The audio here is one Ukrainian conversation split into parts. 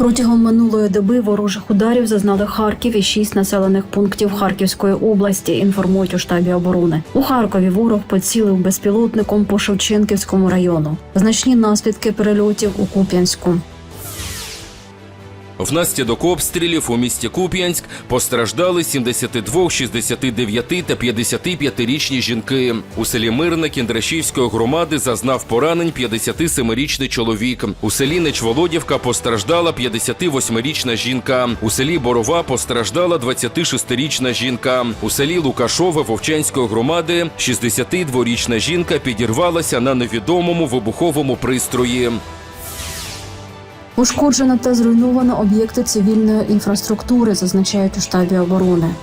Протягом минулої доби ворожих ударів зазнали Харків і шість населених пунктів Харківської області. Інформують у штабі оборони. У Харкові ворог поцілив безпілотником по Шевченківському району. Значні наслідки перельотів у Куп'янську. Внаслідок обстрілів у місті Куп'янськ постраждали 72, 69 та 55-річні жінки. У селі Мирне Кіндрашівської громади зазнав поранень 57-річний чоловік. У селі Нечволодівка постраждала 58-річна жінка. У селі Борова постраждала 26-річна жінка. У селі Лукашове Вовчанської громади 62-річна жінка підірвалася на невідомому вибуховому пристрої. Ушкоджено та зруйновано об'єкти цивільної інфраструктури, зазначають у штабі оборони.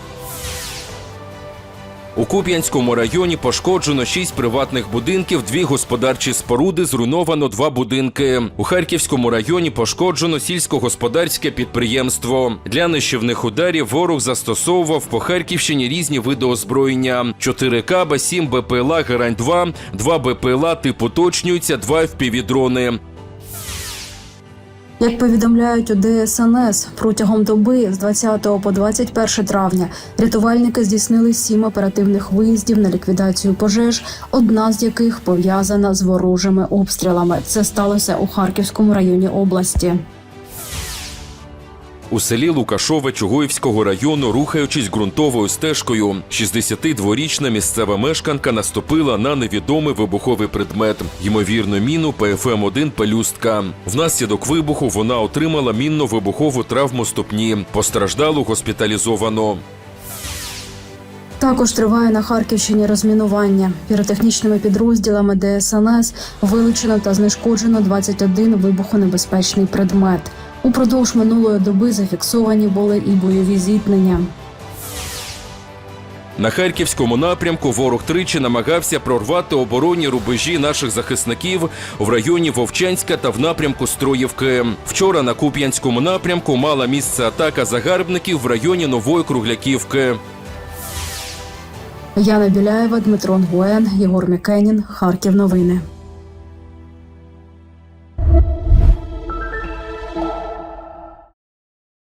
У Куп'янському районі пошкоджено шість приватних будинків, дві господарчі споруди, зруйновано два будинки. У Харківському районі пошкоджено сільськогосподарське підприємство. Для нищівних ударів ворог застосовував по Харківщині різні види озброєння: 4 каба, 7 БПЛА Герань-2, 2 БПЛА типу уточнюються, 2 FPV-дрони. Як повідомляють у ДСНС, протягом доби з 20 по 21 травня рятувальники здійснили сім оперативних виїздів на ліквідацію пожеж, одна з яких пов'язана з ворожими обстрілами. Це сталося у Харківському районі області. У селі Лукашове Чугуївського району, рухаючись ґрунтовою стежкою, 62-річна місцева мешканка наступила на невідомий вибуховий предмет, ймовірно, міну ПФМ-1 пелюстка. Внаслідок вибуху вона отримала мінно-вибухову травму ступні. Постраждалу госпіталізовано. Також триває на Харківщині розмінування. Піротехнічними підрозділами ДСНС вилучено та знешкоджено 21 вибухонебезпечний предмет. Упродовж минулої доби зафіксовані були і бойові зіткнення. На харківському напрямку ворог тричі намагався прорвати оборонні рубежі наших захисників в районі Вовчанська та в напрямку Строївки. Вчора на Куп'янському напрямку мала місце атака загарбників в районі Нової Кругляківки. Яна Біляєва, Дмитро Нгуен, Єгор Мікенін, Харків. Новини.